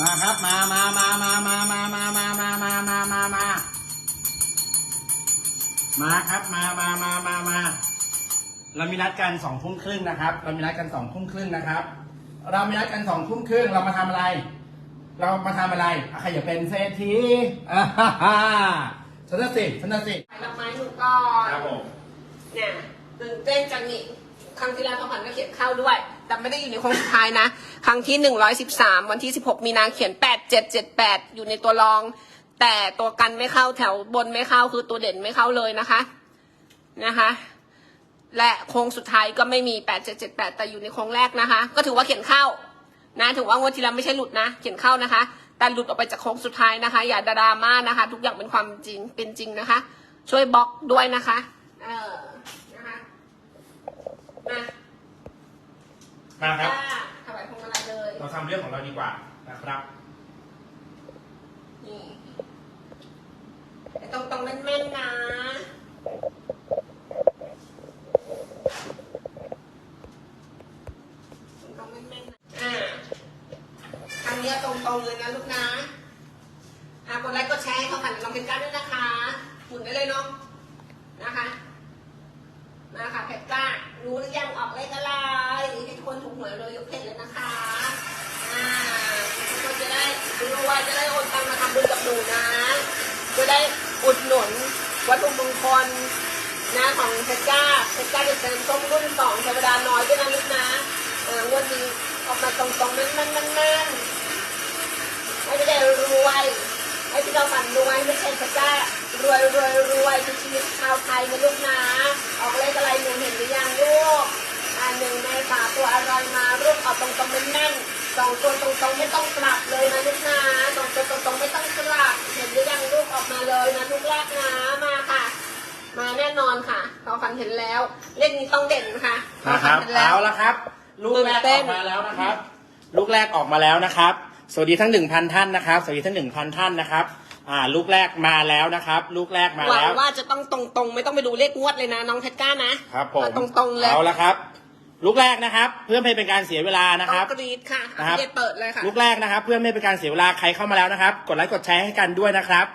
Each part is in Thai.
มาครับมามามามามามามามามามามามามา มาครับมามามามามาเรามีนัดกันสองทุ่มครึ่งนะครับ เรามีนัดกันสองทุ่มครึ่งนะครับ เรามีนัดกันสองทุ่มครึ่งเรามาทำอะไร เรามาทำอะไรอะใครอยากเป็นเศรษฐีอ่าฮ่าฮ่าฉันน่ะสิฉันน่ะสิดอกไม้หนูก่อนครับผมเนี่ยตื่นเต้นจังนี่ครั้งที่แล้วทอพันก็เขียนเข้าด้วย แต่ไม่ได้อยู่ในโครงสุดท้ายนะ ครั้งที่หนึ่งร้อยสิบสามวันที่สิบหกมีนาเขียนแปดเจ็ดเจ็ดแปดอยู่ในตัวรอง แต่ตัวกันไม่เข้าแถวบนไม่เข้าคือตัวเด่นไม่เข้าเลยนะคะนะคะ และโค้งสุดท้ายก็ไม่มีแปดเจ็ดเจ็ดแปดแต่อยู่ในโค้งแรกนะคะ ก็ถือว่าเขียนเข้านะถือว่างวดที่แล้วไม่ใช่หลุดนะ เขียนเข้านะคะแต่หลุดออกไปจากโค้งสุดท้ายนะคะ อย่าดราม่านะคะ ทุกอย่างเป็นความจริงเป็นจริงนะคะ ช่วยบล็อกด้วยนะคะ เออนะคะมา มาครับจ้าถวายพวงมาลัยเลย เราทำเรื่องของเราดีกว่านะครับ นี่แต่ตรงตรงๆแม่นๆนะตรงๆแม่นๆนะอ่าทางเนี้ยตรงๆเลยนะลูกนะอะกดไลค์กดแชร์ให้เขาผ่านลองเป็นการด้วยนะคะหมุนได้เลยเนาะนะคะ มาค่ะเพชรกล้า รู้หรือยังออกเลขอะไรให้ทุกคนถูกหวยเลยยกเพชรเลยนะคะ อ่าทุกคนจะได้รู้ว่าจะได้โอนตังมาทำบุญกับหนูนะ จะได้อุดหนุนวัตถุมงคลนะของเพชรจ้าเพชรจ้าจะเป็นส้มรุ่นสองเทวดาน้อยด้วยนะลูกนะเอองวดนี้ออกมาตรงๆแน่นๆๆให้ไม่ได้รวยให้ที่เราฝันรวยไม่ใช่เพชระเจ้า รวยรวยรวยเป็นชีวิตชาวไทยนะลูกนะ ออกเลขอะไรหนูเห็นหรือยังลูกอ่าหนึ่งในฝาตัวอะไรมาลูกเอาตรงตรงๆแน่นๆสองตัวตรงตรงๆไม่ต้องกลับเลยนะลูกนะสองตัวตรงตรงๆไม่ต้องกลับ เห็นหรือยังลูกออกมาเลยนะลูกแรกนะมาค่ะ มาแน่นอนค่ะเราฝันเห็นแล้ว เลขนี้ต้องเด่นค่ะเรานะคฝันรับเห็นแล้วเอาละครับ ลูกแรกตื่นเต้อนอกมาแล้วนะครับ ลูกแรกออกมาแล้วนะครับ สวัสดีทั้งหนึ่งพันท่านนะครับ สวัสดีทั้งหนึ่งพันท่านนะครับ อ่า ลูกแรกมาแล้วนะครับ ลูกแรกมาหวังแล้ว ว่าจะต้องตรงๆ ไม่ต้องไปดูเลขงวดเลยนะน้องเพชรก้านะครับผมเอาตรงๆเลยเอาละครับ ลูกแรกนะครับ เพื่อไม่ให้เป็นการเสียเวลานะครับต้องกรีดค่ะนะครับพี่เดชเปิดเลยค่ะ ลูกแรกนะครับ เพื่อไม่ให้เป็นการเสียเวลาใครเข้ามาแล้วนะครับ กดไลค์กดแชร์ให้กันด้วยนะครับ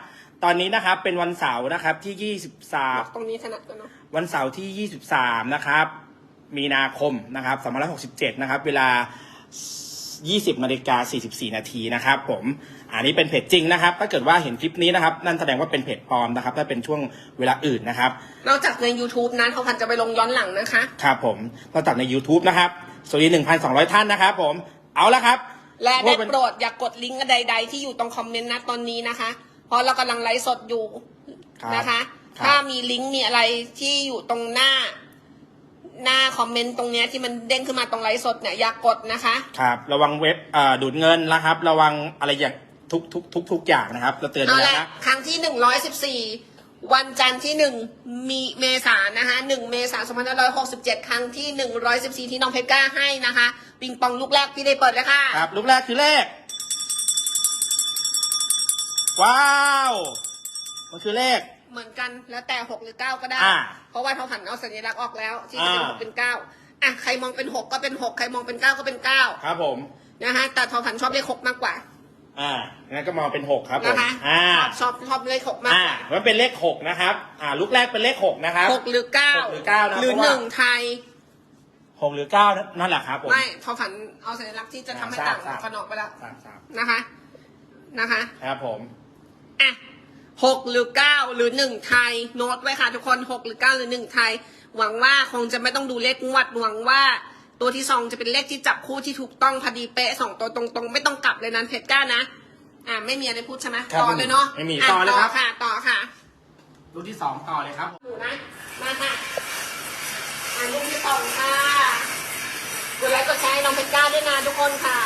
ตอนนี้นะครับเป็นวันเสาร์นะครับที่ 23 ตรงนี้ถนัดกันเนาะวันเสาร์ที่ 23 นะครับ มีนาคมนะครับ2567 นะครับ เวลา 20นาฬิกา44 นาทีนะครับผม อันนี้เป็นเพจจริงนะครับ ถ้าเกิดว่าเห็นคลิปนี้นะครับ นั่นแสดงว่าเป็นเพจปลอมนะครับ ถ้าเป็นช่วงเวลาอื่นนะครับ นอกจากใน YouTube นั้นเขาพันจะไปลงย้อนหลังนะคะ ครับผมนอกจากใน YouTube นะครับ สวัสดี 1,200 ท่านนะครับผม เอาละครับ และได้ว่าเป็นโปรดอย่ากกดลิงก์ใด ๆ ที่อยู่ตรงคอมเมนต์นะตอนนี้นะคะ เพราะเรากำลังไลฟ์สดอยู่ครับนะคะ ครับ ถ้ามีลิงก์มีอะไรที่อยู่ตรงหน้า หน้าคอมเมนต์ตรงเนี้ยที่มันเด้งขึ้นมาตรงไลฟ์สดเนี่ยอย่ากดนะคะ ครับ ระวังเว็บเอ่อดูดเงินนะครับ ระวังอะไรอย่าง ทุกทุกทุกทุกอย่างนะครับ เราเตือนเอาไปแล้วละนะ ครั้งที่หนึ่งร้อยสิบสี่วันจันทร์ที่หนึ่งมีเมษายนนะคะหนึ่งเมษายนสองพันห้าร้อยหกสิบเจ็ดครั้งที่หนึ่งร้อยสิบสี่ที่น้องเพชรกล้าให้นะคะปิงปองลูกแรกพี่ได้เปิดเลยค่ะ ครับลูกแรกคือเลข ว้าว มันคือเลข เหมือนกันแล้วแต่หกหรือเก้าก็ได้ อ่าเพราะว่าเขาผันเอาสัญลักษณ์ออกแล้ว ที่จะเป็นอ่า หกเป็นเก้าอะใครมองเป็นหกก็เป็นหกใครมองเป็นเก้าก็เป็นเก้าครับผม นะคะแต่ทอผันชอบเลขหกมากกว่า อ่างั้นก็มองเป็นหกครับผมนะคะอ่าชอบชอบชอบเลขหกมากอ่ากว่ามันเป็นเลขหกนะครับ อ่าลูกแรกเป็นเลขหกนะครับ หกหรือเก้าหกหรือเก้านะหรือเพราะว่า หนึ่งไทย หกหรือเก้านั่นแหละครับผม ไม่ทอผันเอาสัญลักษณ์ที่จะทำให้ต่างทราบกันออกไปแล้วสามสามนะคะนะคะ ครับผม อะหกหรือเก้าหรือหนึ่งไทย โน้ตไว้ค่ะทุกคนหกหรือเก้าหรือหนึ่งไทย หวังว่าคงจะไม่ต้องดูเลขงวดหวังว่า ตัวที่สองจะเป็นเลขที่จับคู่ที่ถูกต้องพอดีเป๊ะสองตัวตรงๆ ไม่ต้องกลับเลยนั้นเพชรกล้านะ อะไม่มีอะไรพูดใช่ไหมครับต่อเลยเนาะไม่มีะต่อเลยครับ ค่ะ ต่อค่ะลูกที่สองต่อเลยครับหนูนะ มาค่ะอะลูกที่สองค่ะกดไลค์กดแชร์ให้น้องเพชรกล้าด้วยนะทุกคนค่ะ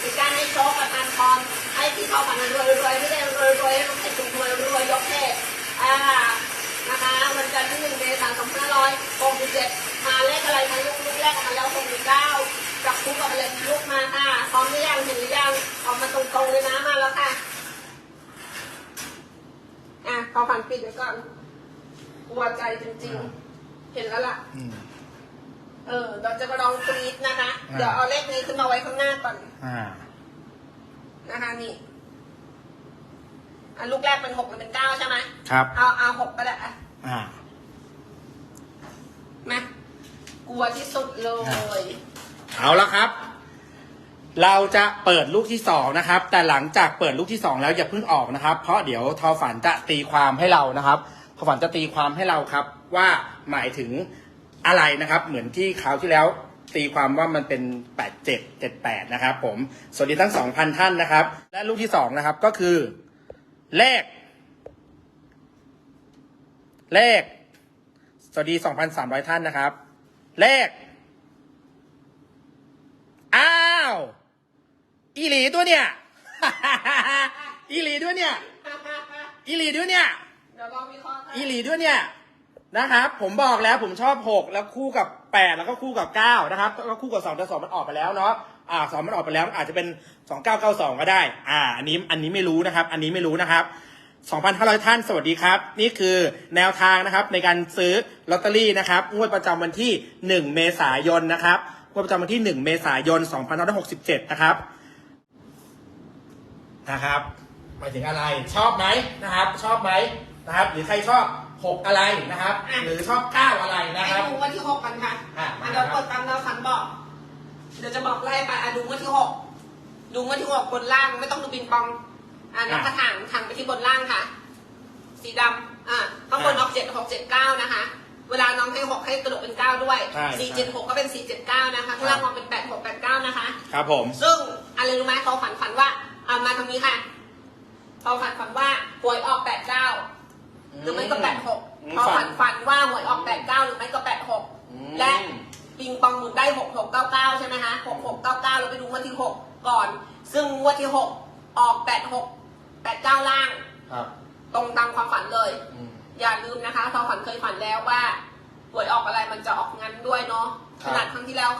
เป็นการให้โชคประทานพรให้พี่เขาผ่านรวยรวยไม่ได้รวยรวยให้น้องเพชรถูกรวยรวยยกเทศอ่านะคะวันจันทร์ที่หนึ่งเมษายนสองพันห้าร้อยหกสิบเจ็ดมาเลขอะไรคะลูกลูกแรกออกมาแล้วหกสิบเก้าจับคู่กับอะไรลูกมาค่ะพร้อมหรือยังเห็นหรือยังออกมาตรงๆเลยนะมาแล้วค่ะอะพอผ่านปิดไว้ก่อนกลัวใจจริงๆ เห็นแล้วล่ะ อืม เออเราจะมาลองกรีดนะคะ อ่า เดี๋ยวเอาเลขนี้ขึ้นมาไว้ข้างหน้าก่อน อ่า นะคะนี่อันลูกแรกเป็นหกมันเป็นเก้าใช่ไหม ครับ เอาเอาหกก็ได้อะอ่า มากลัวที่สุดเลย เอาละครับ เราจะเปิดลูกที่สองนะครับ แต่หลังจากเปิดลูกที่สองแล้วอย่าเพิ่งออกนะครับ เพราะเดี๋ยวทอฝันจะตีความให้เรานะครับ ทอฝันจะตีความให้เราครับ ว่าหมายถึงอะไรนะครับ เหมือนที่คราวที่แล้ว ตีความว่ามันเป็น 8 7 7 8 นะครับ ผม สวัสดีทั้ง 2,000 ท่านนะครับ และลูกที่สองนะครับก็คือ เลข เลขสวัสดี 2,300 ท่านนะครับเลขอ้าว อีหลีตัวเนี่ย อีหลีด้วยเนี่ย อีหลีด้วยเนี่ย เดี๋ยวลองวิเคราะห์กันอีหลีด้วยเนี่ย นะครับ ผมบอกแล้วผมชอบหกแล้วคู่กับแปดแล้วก็คู่กับเก้านะครับแล้วก็คู่กับสองแต่สองมันออกไปแล้วเนาะ อ่าสองมันออกไปแล้วอาจจะเป็นสองเก้าเก้าสองก็ได้ อ่า อันนี้ อันนี้ไม่รู้นะครับ อันนี้ไม่รู้นะครับ สองพันห้าร้อยท่าน สวัสดีครับ นี่คือแนวทางนะครับในการซื้อลอตเตอรี่นะครับงวดประจำวันที่หนึ่งเมษายนนะครับงวดประจำวันที่หนึ่งเมษายนสองพันห้าร้อยหกสิบเจ็ดนะครับนะครับหมายถึงอะไรชอบไหมนะครับ ชอบไหมนะครับ หรือใครชอบหกอะไรนะครับ หรือชอบเก้าอะไรนะคให้รับ ดูวันที่หกกันค่ะอะอะเดี๋ยวกดตามเราฝันบอก เดี๋ยวจะบอกไล่ไปอะดูวันที่หกดูวันที่หกบนล่างไม่ต้องดูปิงปอง อะนับกระถางถางไปที่บนล่างค่ะ สีดำอะข้างบนออกเจ็ดหกเจ็ดเก้านะคะ เวลาน้องให้หกให้กระโดดเป็นเก้าด้วยใช่สี่เจ็ดหกก็เป็นสี่เจ็ดเก้านะคะข้างล่างมองเป็นแปดหกแปดเก้านะคะ ครับผม ซึ่งอะไรรู้ไหมเขาฝันฝันว่าเอามาทางนี้ค่ะเขาฝันฝันว่าหวยออกแปดเก้าหรือไม่ก็แปดหกอืมเขาฝันฝันว่าหวยออกแปดเก้าหรือไม่ก็แปดหกอืม และปิงปองหมุนได้หกหกเก้าเก้าใช่ไหมคะหกหกเก้าเก้าเราไปดูงวดที่หกก่อน ซึ่งงวดที่หกออกแปดหก แปดเก้าล่าง ครับ ตรงตามความฝันเลย อืม อย่าลืมนะคะทอฝันเคยฝันแล้วว่าหวยออกอะไรมันจะออกงั้นด้วยเนาะคขรับ นาดครั้งที่แล้ว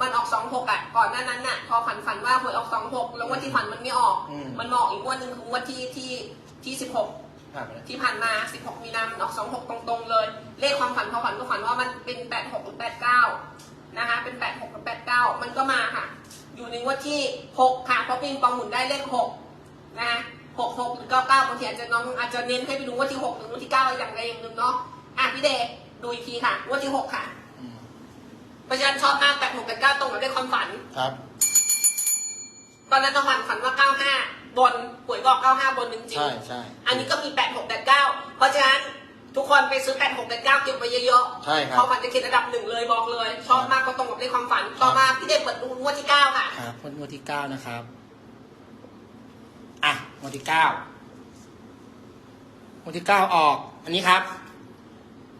มันออกสองหกอะก่อนหน้านั้นน่ะ พอฝันฝันว่าหวยออกสองหกแล้วงวันที่ฝันมันไม่ออก อืมมันมาออกอีกงวันหนึ่งคืองวันที่ที่ที่สิบหก ผ่านไปแล้วที่ผ่านมาสิบหกมีนามันออกสองหกตรงๆ เลย เลขความฝันพอฝันก็ฝันว่ามันเป็นแปดหกหรือแปดเก้านะคะ เป็นแปดหกหรือแปดเก้ามันก็มาค่ะ อยู่ในงวันที่หกค่ะ เพราะปิงปองหมุนได้เลขหก นะคะหกหกหรือเก้าเก้าบางทีอาจจะน้องอาจจะเน้นให้ไปดูงว่าที่หกหรือว่าที่เก้าอย่างใดอย่างหนึ่งเนาะอะพี่เดชดูอีกทีค่ะงว่าที่หกค่ะอืมประชันชอบมากแปดหกแปดเก้าตรงกับเลขความฝันครับ ตอนนั้นน้องฝันฝันว่าเก้าห้าบนหวยบอกเก้าห้าบนจริงใช่ใช่อันนี้ก็มีแปดหกแปดเก้าเพราะฉะนั้นทุกคนไปซื้อแปดหกแปดเก้าเก็บไว้เยอะๆใช่ครับพอฝันจะเขียนระดับหนึ่งเลยบอกเลย ชอบมากก็ตรงกับเลขความฝัน ต่อมาพี่เดชเปิดดูงวดที่เก้าค่ะครับงวดที่เก้านะครับ อะงวดที่เก้างวดที่เก้าออก อันนี้ครับ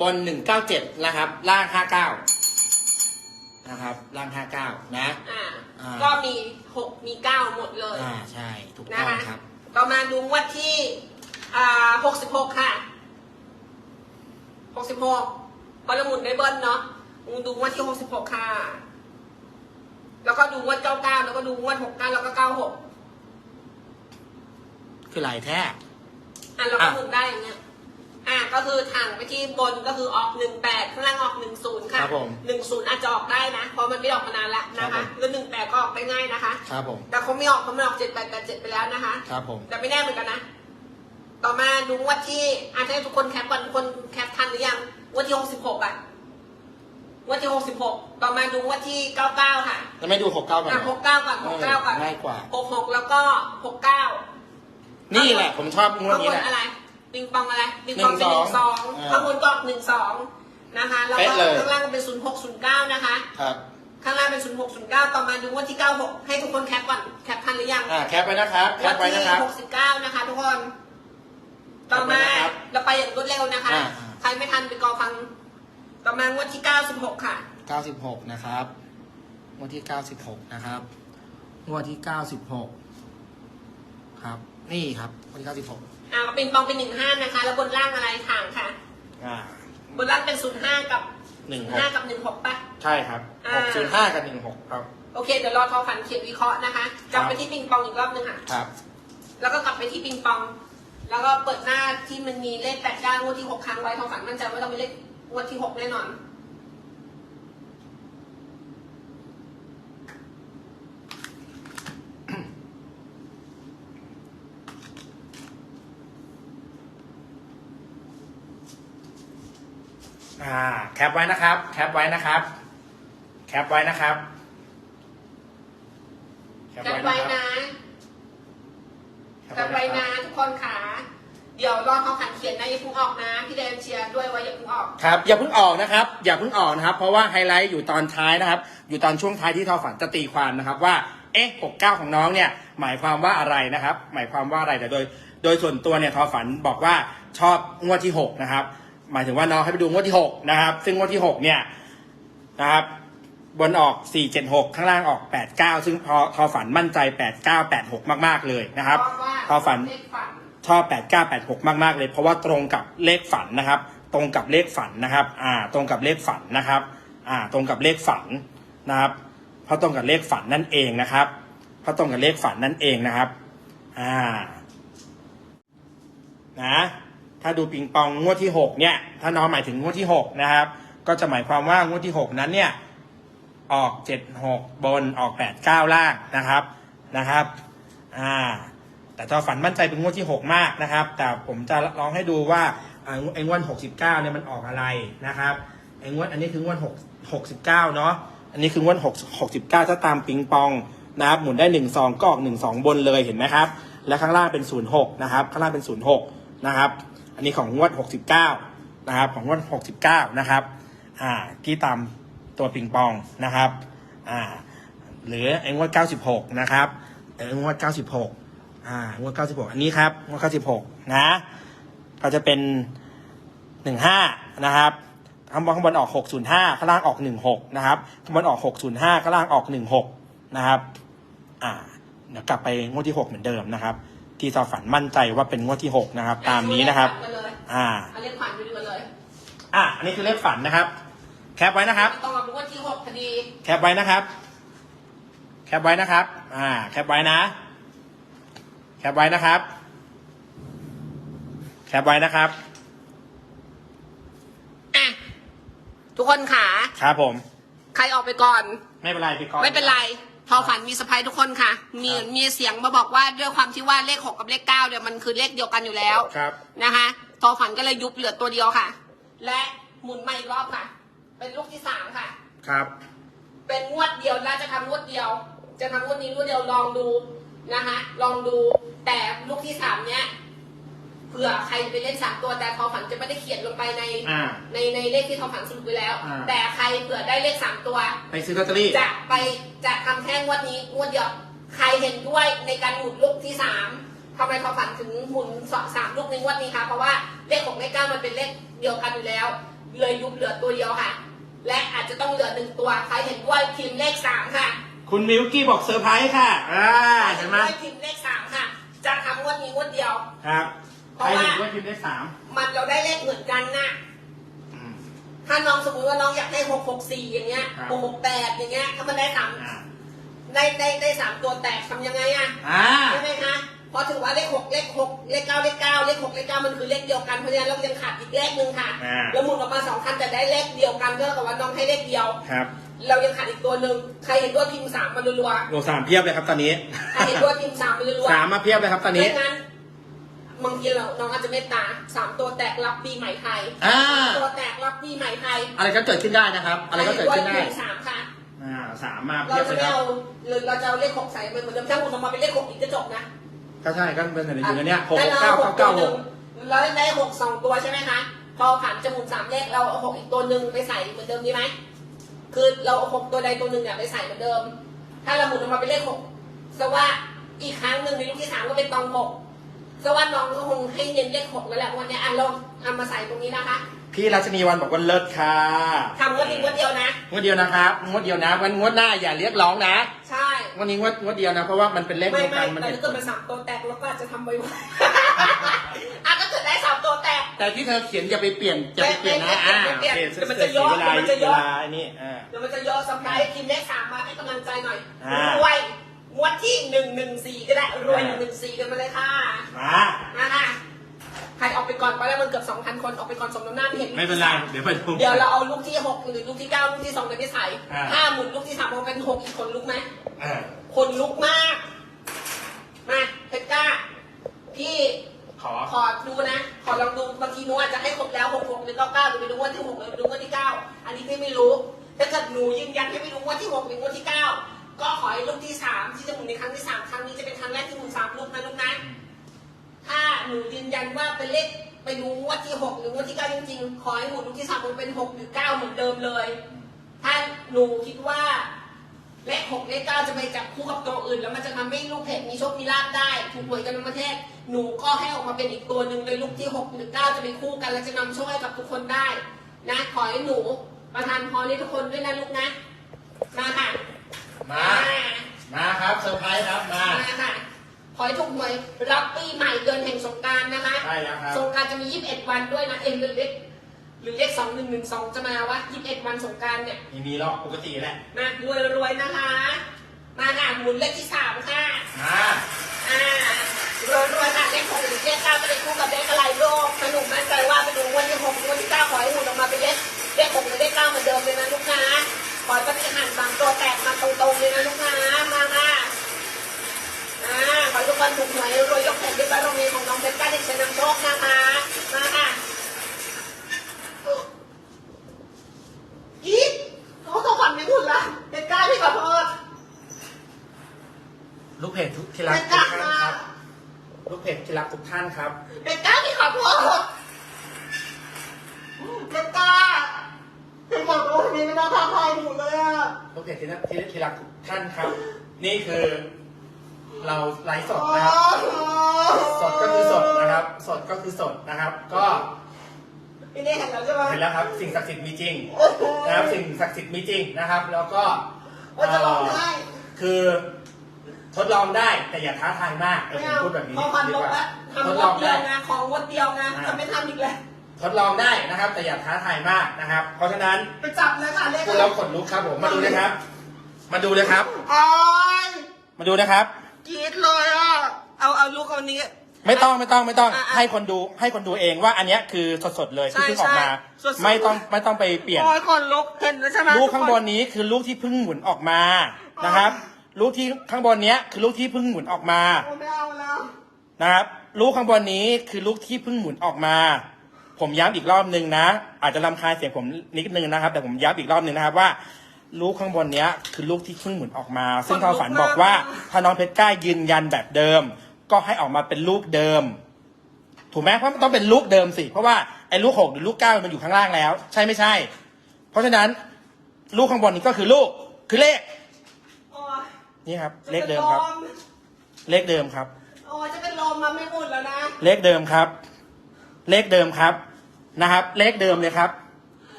บนหนึ่งเก้าเจ็ดนะครับ ล่างห้าเก้านะครับ ล่างห้าเก้านะ อ่า อ่า ก็มีหกมีเก้าหมดเลย อ่าใช่ถูกนะต้องคะ ครับต่อมาดูงวดที่อ่าหกสิบหกค่ะหกสิบหกพอละหมุนได้เบิ้ลเนาะดูงวดที่หกสิบหกค่ะ แล้วก็ดูงวดเก้าเก้าแล้วก็ดูงวดหกเก้าแล้วก็เก้าหก คือหลายแท้ อะเราก็อะหมุนได้อย่างเงี้ย อะก็คือทางไปที่บนก็คือออกหนึ่งแปดข้างล่างออกหนึ่งศูนย์ค่ะครับผมหนึ่งศูนย์อาจจะออกได้นะ เพราะมันไม่ออกมานานแล้วนะครัคะบผม แล้วหนึ่งแปดก็ออกได้ง่ายนะคะ ครับผม แต่เขาไม่ออกเขาไม่ออกเจ็ดแปดแปดเจ็ดไปแล้วนะคะ ครับผม แต่ไม่แน่เหมือนกันนะ ต่อมาดูงวดที่อาจจะให้ทุกคนแคปก่อนทุกคนแคปทันหรือยังงวดที่หกสิบหกอะงวดที่หกสิบหกต่อมาดูงวดที่เก้าเก้าค่ะแล้วไม่ดูหกเก้าก่อนอะเหรหอกเก้าก่อนหกเก้าก่อนง่ายกว่า หกหกแล้วก็หกเก้า นี่แหละ ผมชอบงวดข้างบนี้นแหละ อะไรปิงปองอะไรปิงปองเป็นหหนึ่นึ่งงสสอองงอ่าข้างบนก็หนึ่งสองนะคะแล้วก็เป๊ะเลย ข้างล่างเป็นศูนย์หกศูนย์เก้านะคะ ครับ ข้างล่างเป็นศูนย์หกศูนย์เก้าต่อมาดูงวดที่เก้าหกให้ทุกคนแคปก่อนแคปทันหรือยัง อ่าแคปไว้นะครับ แคงวปดไว้ที่นะครับ หกสิบเก้านะคะทุกคน ต่อมาแคปไว้นะครับเราไปอย่างรวดเร็วนะคะ อ่า ใครไม่ทันไปกอฟัง ต่อมางวดที่เก้าสิบหกค่ะเก้าสิบหกนะครับ งวดที่เก้าสิบหกนะครับ งวดที่เก้าสิบหกครับ นี่ครับงวดที่เก้าสิบหกอ่าปิงปองเป็นหนึ่งห้านะคะ แล้วบนล่างอะไรห่างค่ะ อ่าบนล่างเป็นศูนย์ห้ากับหนึ่งหกห้ากับหนึ่งหกปะ ใช่ครับอ่า หกศูนย์ห้ากับหนึ่งหกครับ โอเค เดี๋ยวรอทอฝันเขียนวิเคราะห์นะคะกลับไปที่ปิงปองอีกรอบนึงค่ะ ครับ แล้วก็กลับไปที่ปิงปอง แล้วก็เปิดหน้าที่มันมีเลขแปดเก้างวดที่หกครั้งไว้ทอฝันมั่นใจว่าต้องมีเลขงวดที่หกแน่นอน อ่าแคปไว้นะครับ แคปไว้นะครับ แคปไว้นะครับ แคปไว้นะแคแคปไว้นะทุกคนค่ะ เดี๋ยวรอเขาขันเขียนนะอย่าเพิ่งออกนะพี่แดนเชียร์ด้วยว่าอย่าเพิ่งออก ครับอย่าเพิ่งออกนะครับ อย่าเพิ่งออกนะครับ เพราะว่าไฮไลท์อยู่ตอนท้ายนะครับ อยู่ตอนช่วงท้ายที่ทอฝันจะตีความนะครับว่าเอ๊ะ69ของน้องเนี่ย หมายความว่าอะไรนะครับ หมายความว่าอะไรแต่โดย โดยส่วนตัวเนี่ยทอฝันบอกว่าชอบงวดที่6นะครับ หมายถึงว่าน้องให้ไปดูงวดที่6นะครับ ซึ่งงวดที่6เนี่ยนะครับ บนออก476ข้างล่างออก89ซึ่งพอทอฝันมั่นใจ89 86มาก ๆ เลยนะครับเพราะว่าทอฝันเลขฝันชอบ8986มาก ๆ เลย เพราะว่าตรงกับเลขฝันนะครับ ตรงกับเลขฝันนะครับ อ่า ตรงกับเลขฝันนะครับ อ่า ตรงกับเลขฝันนะครับเพราะตรงกับเลขฝันนั่นเองนะครับเพราะตรงกับเลขฝันนั่นเองนะครับ อ่า นะ ถ้าดูปิงปองงวดที่6เนี่ย ถ้าน้องหมายถึงงวดที่6นะครับ ก็จะหมายความว่างวดที่6นั้นเนี่ย ออก76บนออก89ล่างนะครับนะครับ อ่า แต่ทอฝันมั่นใจเป็นงวดที่6มากนะครับ แต่ผมจะลองให้ดูว่าอ่าไอ้งวด69เนี่ยมันออกอะไรนะครับไอ้งวดอันนี้คืองวด6 69เนาะ อันนี้คืองวด6 69ถ้าตามปิงปองนะครับ หมุนได้1 2ก็ออก1 2บนเลยเห็นไหมครับ และข้างล่างเป็น06นะครับ ข้างล่างเป็น06นะครับ อันนี้ของงวด 69 นะครับ ของงวด 69 นะครับอ่าที่ตามตัวปิงปองนะครับอ่าหรือไอ้งวด 96 นะครับไอ้งวด 96อ่างวด 96 อันนี้ครับงวด 96 นะ ก็จะเป็น 15 นะครับข้างบนข้างบนออก 605 ข้างล่างออก 16 นะครับ ข้างบนออก 605 ข้างล่างออก 16 นะครับ อ่า เดี๋ยวกลับไปงวดที่ 6 เหมือนเดิมนะครับ ที่ซอฝันมั่นใจว่าเป็นงวดที่6นะครับ ตามนี้นะครับเอาเลขฝัมาเลยอ่าเอาเลขฝันไปดูมาเลยอะอันนี้คือเลขฝันนะครับ แคปไว้นะครับ ต้องมาดูว่าที่หกพอดี แคปไว้นะครับ แคปไว้นะครับ อ่า แคปไว้นะ แคปไว้นะครับ แคปไว้นะครับ อะ ทุกคนขาครับผม ใครออกไปก่อน ไม่เป็นไรพี่กอนไม่เป็นไร พอฝันมีสะพายทุกคนค่ะ มีครับ มีเสียงมาบอกว่าด้วยความที่ว่าเลขหกกับเลขเก้าเนี่ยมันคือเลขเดียวกันอยู่แล้วครับ นะคะพอฝันก็เลยยุบเหลือตัวเดียวค่ะ และหมุนใหม่อีกรอบค่ะ เป็นลูกที่สามค่ะ ครับ เป็นงวดเดียวแล้วจะทำงวดเดียว จะทำงวดนี้งวดเดียวลองดูนะคะลองดูแต่ลูกที่สามเนี้ย เผื่อใครไปเล่นสามตัวแต่ทอฝันจะไม่ได้เขียนลงไปในอ่า ในในเลขที่ทอฝันสรุปไว้แล้ว อ่า แต่ใครเผื่อได้เลขสามตัว ไปซื้อลอตเตอรี่ จะไปจะทำแค่งวดนี้งวดเดียวใครเห็นด้วยในการหมุนลูกที่สามทำไมทอฝันถึงหมุนสองสามลูกในงวดนี้คะเพราะว่าเลขของเลขเก้ามันเป็นเลขเดียวกันอยู่แล้ว เลยยุบเหลือตัวเดียวค่ะ และอาจจะต้องเหลือหนึ่งตัวใครเห็นด้วยพิมพ์เลขสามค่ะคุณมิวกี้บอกเซอร์ไพรส์ค่ะ อ่า ใครเห็เห็นนไหมด้วยพิมพ์เลขสามค่ะ จะทำงวดนี้งวดเดียว ครับ เพใครราะว่าเห็นด้วยพิมพ์เลขสามมันเราได้เลขเหมือนกันน่ะ อืม ถ้าน้องสมมติว่าน้องอยากได้หกหกสี่อย่างเงี้ยครับ หกหกแปดอย่างเงี้ย ถ้ามันได้สามอ่าได้ได้ได้สามตัวแตกทำยังไงอะอ่าใช่ไหมคะเพอถือว่าเลขหกเลขหกเลขเก้าเลขเก้าเลขหกเลขเก้ามันคือเลขเดียวกันเพราะฉะนั้นเรายังขาดอีกเลขหนึ่งค่ะ อ่าแล้วหมุนออกมาสองคันแต่ได้เลขเดียวกันก็เท่ากับว่าน้องให้เลขเดียว ครับเรายังขาดอีกตัวหนึ่งใครเห็นด้วยพิมพ์สามมารัวโลสามเพียบเลยครับตอนนี้ ๆใครเห็นด้วยพิมพ์สามมารัวสามมาเพียบเลยครับตอนๆนี้ไม่งั้น บางทีเราน้องอาจจะเมตตาสามตัวแตกรับปีใหม่ไทยอ่า ตัวแตกรับปีใหม่ไทยอะไรก็เกิดขึ้นได้นะครับ อะไรก็เกิดขึ้นได้ใครเห็ด้วยพิมพ์สามค่ะ อ่าสามมาเราเพียบจะเลยไม่ครับเอาหรือเราจะเอาเลขหกใส่ไปเหมือนเดิมถ้าหมุนออกมาเป็นเลขหกอีกจะจบนะก็ใช่ก็เป็นอยู่ในเนี้ยหกแต่เก้าเราเก้าเก้าหกเราได้หกสองตัวใช่ไหมคะ พอผ่านจะหมุนสามเลขเราเอาหกอีกตัวหนึ่งไปใส่เหมือนเดิมดีไหมคือเราเอาหกตัวใดตัวหนึ่งเนี่ยไปใส่เหมือนเดิม ถ้าเราหมุนออกมาเป็นเลขหกสว่าอีกครั้งหนึ่งในลูกที่สามก็เป็นตองหก สว่าน้องก็คงให้เน้นเลขหกแล้วแหละวันนี้อะลองเอามาใส่ตรงนี้นะคะพี่รัชนีวันบอกว่าเลิศค่ะทำงวดนี้งวดเดียวนะงวดเดียวนะครับงวดเดียวนะวันงวดหน้าอย่าเรียกร้องนะ ใช่งวันนี้งวดงวดเดียวนะเพราะว่ามันเป็นเลขไม่เดียวไม่กันมันแต่เห็นถ้าเกิดมันสามตัวแตกเราก็อาจจะทำไว้อะก็เกิดได้สามตัวแตก แต่ที่เธอเขียนอย่าไปเปลี่ยนอย่าไปเปลี่ยนนะไม่อ่าไม่โอเปลี่ยนเคเดี๋ยวมันเสีจะยเยอะเวลาเดี๋ยวมันจะเวเยอะลาอันนี้อ่า เดี๋ยวมันจะเยอะสำหรับให้ทีมเลขสามมาให้กำลังใจหน่อยอ่า รวย งวดที่หนึ่งหนึ่งสี่ก็ได้รวยหนึ่งหนึ่งสี่กันมาเลยค่ะมามาค่ะใครออกไปก่อนไปแล้วมันเกือบสองพันคนออกไปก่อนสมน้ำหน้าที่เห็นไม่เป็นไรเดี๋ยวไปดู เดี๋ยวเราเอาลูกที่หกหรือลูกที่เก้าลูกที่สองไปใส่อ่าถ้าหมุนลูกที่สามมันเป็นหกอีกคนลุกไหมอ่าคนลุกมากมาเพชรกล้าพี่ ขอ ขอดูนะ ขอลองดูบางทีหนูอาจจะให้ครบแล้วหกหกหรือเก้าเก้าหรือไปดูงว่าที่หกหรือไปดูงว่าก้าอันนี้พี่ไม่รู้ถ้าเกิดหนูยืนยันให้ไม่รู้งวดที่หกหรืองวดที่เก้า ก็ขอให้ลูกที่สามที่จะหมุนในครั้งที่สามครั้งนี้จะเป็นครั้งแรกที่หมุนสามลูกนะลูกนะถ้าหนูยืนยันว่าเป็นเลขไปดูงวดที่หกหรืองวดที่เก้าจริงๆ ขอให้หมุนลูกที่สามมันเป็นหกหรือเก้าเหมือนเดิมเลย ถ้าหนูคิดว่าเลขหกเลขเก้าจะไปจับคู่กับตัวอื่น แล้วมันจะทำให้ลูกเพจมีโชคมีลาภได้ ถูกหวยกันทั้งประเทศ หนูก็ให้ออกมาเป็นอีกตัวหนึ่งเลยลูกที่หกหรือเก้าจะไปคู่กัน และจะนำโชคให้กับทุกคนได้ นะ ขอให้หนูประทานพรให้ทุกคนด้วยนะลูกนะ มาค่ะ มา มาครับเซอร์ไพรส์ครับมา มาค่ะ ขอให้ถูกหวยรับปีใหม่เดือนแห่งสงกรารนะคะใช่แล้วครับ สงกรารจะมี 21 วันด้วยนะ เอ็มหรือเลขหรือเลข2112จะมาวะ21 วันสงกรารเนี่ย มีมีหรอกปกติแหละมารวยรวยๆนะคะ มาค่ะหมุนเลขที่สามค่ะ มาอ่ารวยรวยๆค่ะเลขหกหรือเลขเก้าจะไปคู่กับเลขอะไรโลกสนุกมั่นใจว่าไปดูวันที่หกวันที่เก้าขอให้หมุนออกมาเป็นเลขเลขหกหรือเลขเก้า ขอให้ปฏิหารย์สามตัวแตกมาตรงๆเลยนะลูกค้ามาค่ะอ่าขอให้ทุกคนถูกหวยรวยยกแผ่นดินบารมีของน้องเพชรก้าเด็กชนำโชคนะคะมาค่ะอีกเขาต้องขวัญไม่หุ่นละเพชรก้าพี่ขอโทษลูกเพจทุกที่รักเพชรทุก้ากท่านมาครับ ลูกเพจที่รักทุกท่านครับเพชรก้าพี่ขอโทษเพชรก้าพี่ขอโทษนี่ไม่น่าท้าทายหนูเลย อะลูกเพจที่รักที่ที่รักทุกท่านครับ นี่คือเราไลฟ์สดโอ้นะครับโหสดก็คือสดนะครับ สดก็คือสดนะครับ ก็พี่นี่เห็นแล้วใช่ไหมเห็นแล้วครับ สิ่งศักดิ์สิทธิ์มีจริงโอ้โหนะครับ สิ่งศักดิ์สิทธิ์มีจริงนะครับ แล้วก็ว่าจะลองได้คือทดลองได้แต่อย่าท้าทายมากเออไม่ผมเอาพูดแบบนี้พอพันดีลกงว่าแล้วททำดงลอวงดเดีได้ยวนะของงวดเดียวนะอ่าจะไม่ทำอีกเลย ทดลองได้นะครับ แต่อย่าท้าทายมากนะครับ เพราะฉะนั้นไปจับเลยค่ะเลขพูดแล้วขนลุกครับผมมาดูเลยครับ มาดูเลยครับโอ้ยมาดูนะครับ กรีดเลยอะ เอาเอาลูกเอานี้ ไม่ต้องไม่ต้องไม่ต้องอะอะให้คนดูให้คนดูเองว่าอันเนี้ยคือสดๆเลยที่ใช่เพิ่งออกมา ใช่สดๆ ไม่ต้องไม่ต้องไปเปลี่ยน โอ้ยคนลุกเห็นแล้วใช่ไหมลูกข้างบนนี้คือลูกที่เพิ่งหมุนออกมานะครับ ลูกที่ข้างบนเนี้ยคือลูกที่เพิ่งหมุนออกมา โอ้ไม่เอาแล้ว นะครับ ลูกข้างบนนี้คือลูกที่เพิ่งหมุนออกมา ผมย้ำอีกรอบหนึ่งนะ อาจจะรำคาญเสียงผมนิดนึงนะครับ แต่ผมย้ำอีกรอบหนึ่งนะครับว่า ลูกข้างบนเนี้ยคือลูกที่เพิ่งหมุนออกมา ซึ่งทอฝันบอกว่าถ้าน้องเพชรกล้ายืนยันแบบเดิม ก็ให้ออกมาเป็นลูกเดิม ถูกไหมเพราะมันต้องเป็นลูกเดิมสิเพราะว่าไอ้ลูกหกหรือลูกเก้ามันอยู่ข้างล่างแล้ว ใช่ไม่ใช่ เพราะฉะนั้น ลูกข้างบนนี้ก็คือลูกคือเลขโอ้ยนี่ครับเลขเดิมครับจะป็นลเลขเดิมครับ โอ้ยจะเป็นลมมาไม่พูดแล้วนะ เลขเดิมครับ เลขเดิมครับ นะครับ เลขเดิมเลยครับ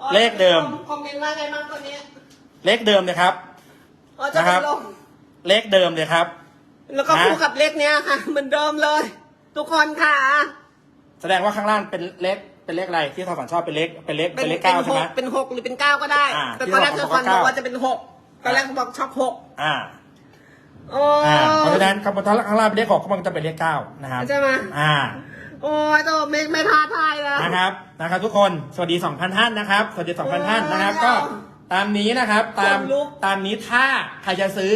โอ้ยเลขเดิม คอมเมนต์ว่าไงบ้างตัวนี้เลขเดิมเลยครับโอ้ยจะเป็นลมเลขเดิมเลยครับ แล้วก็นะคู่กับเลขเนี้ยค่ะเหมือนเดิมเลย ทุกคนค่ะ แสดงว่าข้างล่างเป็นเลขเป็นเลขอะไรที่ทอฝันชอบเป็นเลขเป็นเลขเป็นเลขเป็เก้านใช่หไหมกเป็นหกหรือเป็นเก้าก็ได้ อ่าแต่ตอนแรกที่เธอเราฟันบอกบอกว่า ว่าจะเป็นหกตอนแรกเขาบอกชอบหกอ่า โอ้ อ่าเพราะฉะนั้นครับข้างล่างเป็นเลขหกข้างบนจะเป็นเลขเก้านะครับใช่ไหม อ่า โอ้ยตัวไม่ไม่ท้าทายแล้ว นะครับนะครับ ทุกคนสวัสดี 2,000 ท่านนะครับสวัสดี2,000ท่านนะครับ ก็ตามนี้นะครับตามขนลุกตามนี้ถ้าใครจะซื้อ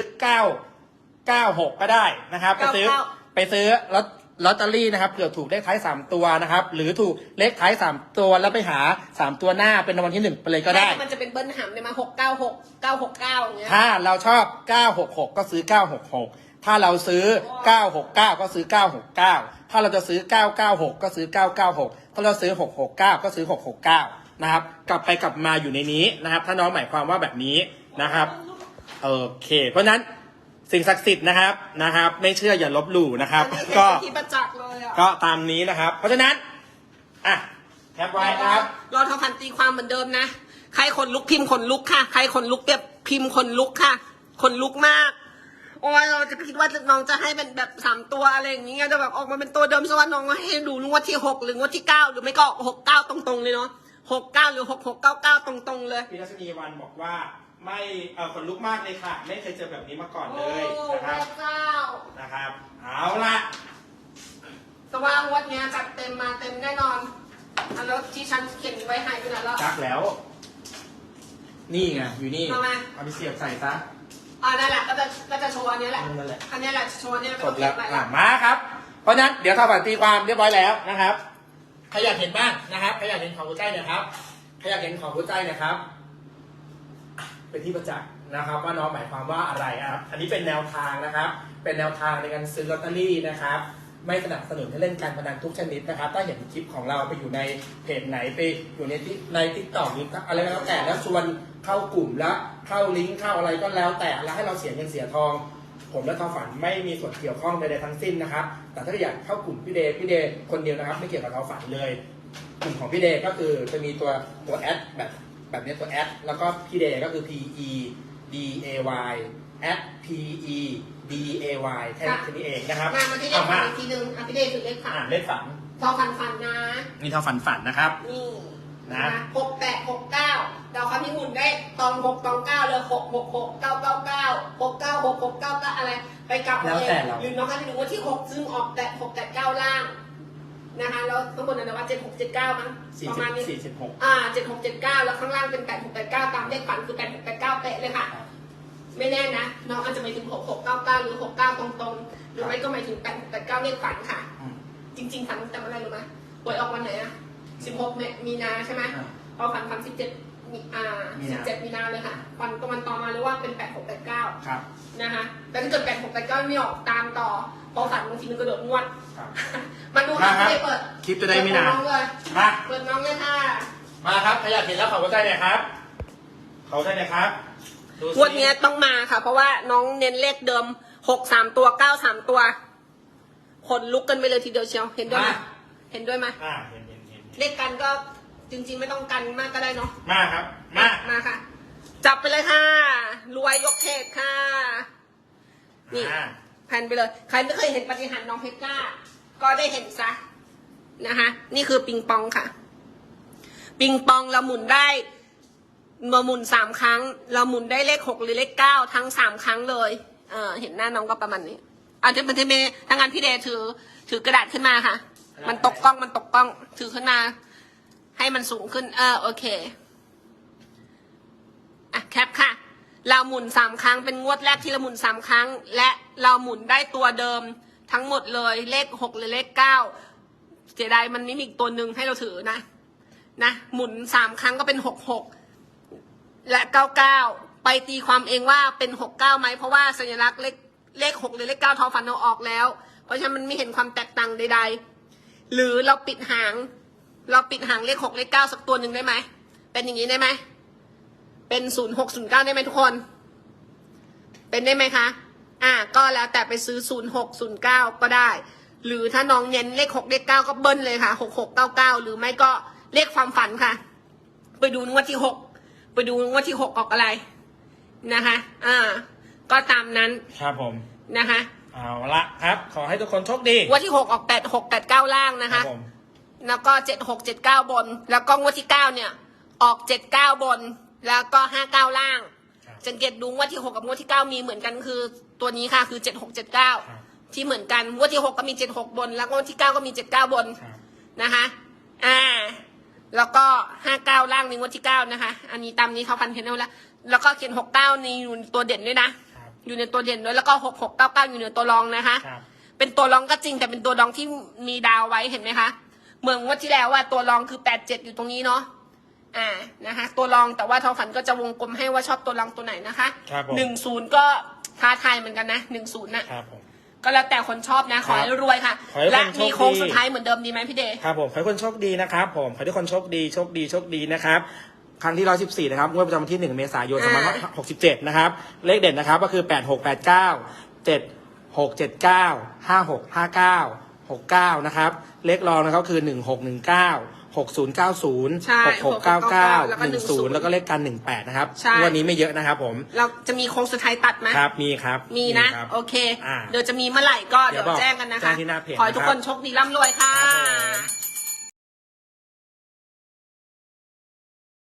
9 96 ก็ได้นะครับ ไปซื้อ99 ไปซื้อลอตลอตเตอรี่นะครับเผื่อถูกเลขท้าย3ตัวนะครับ หรือถูกเลขท้าย3ตัวแล้วไปหา3ตัวหน้าเป็นรางวัลที่1ไปเลยก็ได้แม่มันจะเป็นเบิ้ลหำเนี่ยมาหกเก้าหกเก้าหกเก้าอย่างเงี้ย ถ้าเราชอบ 966 ก็ซื้อ 966 ถ้าเราซื้อ 969 ก็ซื้อ 969 ถ้าเราจะซื้อ 996 ก็ซื้อ 996 ถ้าเราซื้อ 669 ก็ซื้อ 669 นะครับ กลับไปกลับมาอยู่ในนี้นะครับ ถ้าน้องหมายความว่าแบบนี้นะครับ โอเค เพราะฉะนั้นสิ่งศักดิ์สิทธิ์นะครับนะครับ ไม่เชื่ออย่าลบหลู่นะครับอันนี้ก็เห็นที่ประจักษ์เลยอะก็ตามนี้นะครับ เพราะฉะนั้นอะแคปไว้นะครับรอทอพันตีความเหมือนเดิมนะ ใครขนลุกพิมพ์ขนลุกค่ะ ใครขนลุกเปียบพิมพ์ขนลุกค่ะขนลุกมาก โอ้ยเราจะคิดว่าน้องจะให้เป็นแบบสามตัวอะไรอย่างเงี้ยจะแบบออกมาเป็นตัวเดิมสวัสดน้องให้ดูงวดที่หกหรืองวดที่เก้าหรือไม่ก็หกเก้าตรงๆเลยเนาะหกเก้าหรือหกหกเก้าเก้าตรงๆเลย พี่รัชนีวันบอกว่าไม่เออขนลุกมากเลยค่ะ ไม่เคยเจอแบบนี้มาก่อนโอ้เลยนะครับพระเจ้า นะครับ เอาละแต่ว่างวดเนี้ยจัดเต็มมาเต็มแน่นอนอันแล้วที่ฉันเขียนไว้หายไปไหนแล้วจักแล้ว นี่ไงอยู่นี่เอามาเอาไปเสียบใส่ซะ อ่านั่นแหละก็จะก็จะโชว์อันนี้แหละนั่นแหละ อันนี้แหละโชว์อันนี้จไม่บต้องแล้เขียวนใหม่อะละมาครับ เพราะฉะนั้นเดี๋ยวทำบัตรตีความเรียบร้อยแล้วนะครับใครอยากเห็นบ้างนะครับใครอยากเห็นของใกล้เนี่ยครับใครอยากเห็นของหัวใจนะครับ เป็นที่ประจักษ์นะครับว่าน้องหมายความว่าอะไรครับ อันนี้เป็นแนวทางนะครับ เป็นแนวทางในการซื้อลอตเตอรี่นะครับ ไม่สนับสนุนให้เล่นการพนันทุกชนิดนะครับ ถ้าเห็นคลิปของเราไปอยู่ในเพจไหนไปอยู่ในที่ในทิกตอกนี้อะไรก็แล้วแต่แล้วชวน เข้ากลุ่มแล้วเข้าลิงก์เข้าอะไรก็แล้วแต่แล้วให้เราเสียเงินเสียทอง ผมและทอฝันไม่มีส่วนเกี่ยวข้องใดๆทั้งสิ้นนะครับ แต่ถ้าอยากเข้ากลุ่มพี่เดย์พี่เดย์คนเดียวนะครับ ไม่เกี่ยวกับทอฝันเลย กลุ่มของพี่เดย์ก็คือจะมีตัวตัวแอดแบบแบบนี้ตัวแอดแล้วก็พี่เดย์ก็คือ P E D A Y แอด P E D A Y แค่นี้แค่นี้เองนะครับมามาที่เลขเอาฝัมานอีกทีหนึ่งอะพี่เดชคือเลขฝันอ่านเลขฝันพอฝันฝันนะนี่ทอฝันฝันนะครับนี่ นะหกแปดหกเก้าเราคำที่หมุนได้ตองหกตองเก้าเลยหกหกหกเก้าเก้าเก้าหกเก้าหกหกเก้าเก้าอะไร ไปกลับแล้วแต่เราหรือน้องคะที่หนูว่าที่หกซึ่งออกแต่หกแต่เก้าล่างนะคะแล้วข้างบนนั้นนะว่าเจ็ดหกเจ็ดเก้ามั้งสี่ประสิมาณบนี้สี่สิบหกอ่าเจ็ดหกเจ็ดเก้าแล้วข้างล่างเป็นแปดหกแปดเก้าตามเลขฝันคือแปดหกแปดเก้าเป๊ะเลยค่ะ ไม่แน่นะ น้องอาจจะหมายถึงหกหกเก้าเก้าหรือหกเก้าตรงๆ หรือไม่ก็หมายถึงแปดหกแปดเก้าเลขฝันค่ะอืมจริง ๆ ฝันจำอะไรรู้ไหมหวยออกวันไหนอะ สิบหกมีนาใช่ไหมอ่าพอฝันฝันสิบเจ็ดมีอ่ามีสินาบเจ็ดมีนาเลยค่ะวันก็วันต่อมาเลยว่าเป็นแปดหกแปดเก้าครับนะคะแต่ถ้าเกิดแปดหกแปดเก้าไม่ออกตามต่อพอฝันบางทีมันกระโดดงวดครับมาดูมาค่ะครับไม่ได้เปิดคลิปจะได้ไม่นานเปิน้องเลยมาเปิดน้องเลยค่ะ มาครับใครอยากเห็นแล้วขอหัวใจหน่อยครับขอหัวใจหน่อยครับดูสิงวดเนี้ยต้องมาค่ะ เพราะว่าน้องเน้นเลขเดิมหกสามตัวเก้าสามตัวขนลุกกันไปเลยทีเดียวเชียว เห็นด้วยไหมเห็นด้วยไหมอ่า เห็นเห็นเห็นเลขกันก็จริง ๆ ไม่ต้องกันมากก็ได้เนาะมาครับ มา มาค่ะ จับไปเลยค่ะ รวยยกเทศค่ะ นี่ อ่า แผ่นไปเลย ใครไม่เคยเห็นปฏิหารย์น้องเพชรกล้า ก็ได้เห็นซะนะคะ นี่คือปิงปองค่ะ ปิงปองเราหมุนได้เราหมุนสามครั้ง เราหมุนได้เลขหกหรือเลขเก้าทั้งสามครั้งเลยเออเห็นหน้าน้องก็ประมาณนี้อาจจะเป็นเทเมทางงานพี่เดย์ถือ ถือกระดาษขึ้นมาค่ะ มันตกกล้องมันตกกล้อง ถือขึ้นมา ให้มันสูงขึ้น เออโอเค อะแคปค่ะ เราหมุนสามครั้งเป็นงวดแรกที่เราหมุนสามครั้ง และเราหมุนได้ตัวเดิมทั้งหมดเลยเลขหกหรือเลขเก้าเสียดายมันไม่มีอีกตัวหนึ่งให้เราถือนะ นะ หมุนสามครั้งก็เป็นหกหกและเก้าเก้าไปตีความเองว่าเป็นหกเก้าไหมเพราะว่าสัญลักษณ์เลขเลขหกหรือเลขเก้าทอฟันเราออกแล้ว เพราะฉะนั้นมันไม่เห็นความแตกต่างใดๆ หรือเราปิดหาง เราปิดหางเลขหกเลขเก้าสักตัวหนึ่งได้ไหม เป็นอย่างนี้ได้ไหม เป็นศูนย์หกศูนย์เก้าได้ไหมทุกคน เป็นได้ไหมคะ อ่า ก็แล้วแต่ไปซื้อศูนย์หกศูนย์เก้าก็ได้ หรือถ้าน้องเน้นเลขหกเลขเก้าก็เบิ้ลเลยค่ะหกหกเก้าเก้าหรือไม่ก็เลขความฝันค่ะ ไปดูงวดที่หกไปดูงวดที่หกออกอะไรนะคะ อ่า ก็ตามนั้น ครับผม นะคะ เอาละครับ ขอให้ทุกคนโชคดีงวดที่หกออกแปดหกแปดเก้าล่างนะครัคะ บผมแล้วก็เจ็ดหกเจ็ดเก้าบน แล้วก็งวดที่เก้าเนี่ย ออกเจ็ดเก้าบน แล้วก็ห้าเก้าล่าง ครับสังเกตดูงวดที่หกกับงวดที่เก้ามีเหมือนกันคือตัวนี้ค่ะคือเจ็ดหกเจ็ดเก้าครับที่เหมือนกันงวดที่หกก็มีเจ็ดหกบน แล้วก็งวดที่เก้าก็มีเจ็ดเก้าบนครับนะคะอ่า แล้วก็ห้าเก้าล่างในงวดที่เก้านะคะ อันนี้ตามนี้เขาพันเทนเอาแล้ว แล้วก็เขียนหกเก้าในอยู่ในตัวเด่นด้วยนะครับ อยู่ในตัวเด่นด้วยแล้วก็หกหกเก้าเก้าอยู่ในตัวรองนะคะ ครับ เป็นตัวรองก็จริงแต่เป็นตัวรองที่มีดาวไว้เห็นไหมคะเมืองงว่าที่แล้วว่าตัวรองคือแปดเจ็ดอยู่ตรงนี้เนาะอ่านะคะตัวรองแต่ว่าทอฝันก็จะวงกลมให้ว่าชอบตัวรองตัวไหนนะคะครับผม หนึ่งศูนย์ก็ท้าทายเหมือนกันนะหนึ่งศูนย์น่ะ ครับผม ก็แล้วแต่คนชอบนะ ขอให้รวยค่ะ ขอให้และคนโชคดีมีโค้งสุดท้ายเหมือนเดิมดีไหมพี่เดย์ ครับผมขอให้ทุกคนโชคดีนะครับผมขอให้ทุกคนโชคดีโชคดีโชคดีนะครับ ครั้งที่ 114 นะครับงวดประจำวันที่ 1 เมษายน อ่า 2567 นะครับ เลขเด่นนะครับก็คือ 8689 7679 5659 69 นะครับ เลขรองนะครับคือ 1619 6090 ใช่6699 แล้วก็10 แล้วก็เลขกัน 18 นะครับใช่ งวันนี้ไม่เยอะนะครับผม เราจะมีโค้งสุดท้ายตัดไหมครับ มีครับมีนะ ครับ โอเค อ่าเดี๋ยวจะมีเมื่อไหร่ก็เดี๋เดี๋ยยววบอกแจ้งกันนะแจ้คะงที่หน้าเพจขอให้ทุกนะครับคนโชคดีร่ำรวยค่ะ ครับผม